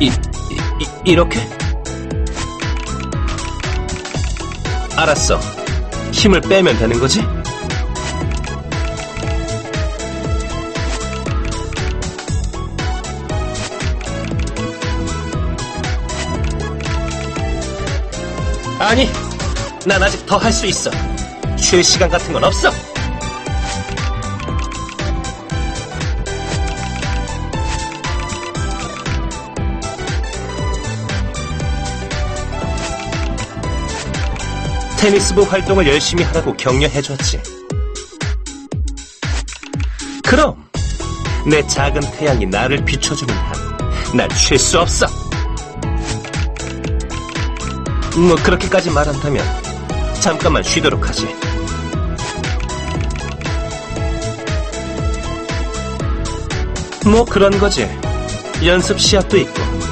이, 이, 이- 이렇게? 알았어. 힘을 빼면 되는 거지? 아니, 난 아직 더 할 수 있어. 쉴 시간 같은 건 없어. 테니스부 활동을 열심히 하라고 격려해줬지. 그럼 내 작은 태양이 나를 비춰주는 한난쉴수 없어. 뭐 그렇게까지 말한다면 잠깐만 쉬도록 하지. 뭐 그런 거지. 연습 시합도 있고.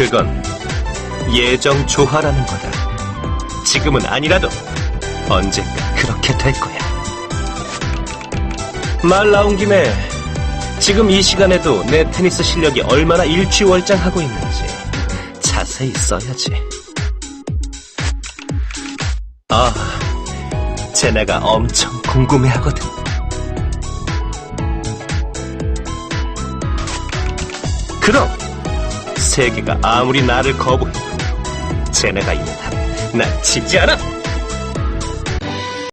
그건 예정 조화라는 거다. 지금은 아니라도 언젠가 그렇게 될 거야. 말 나온 김에 지금 이 시간에도 내 테니스 실력이 얼마나 일취월장하고 있는지 자세히 써야지. 아, 쟤네가 엄청 궁금해하거든. 그럼 세계가 아무리 나를 거부해도 쟤네가 있는 한난 지지 않아.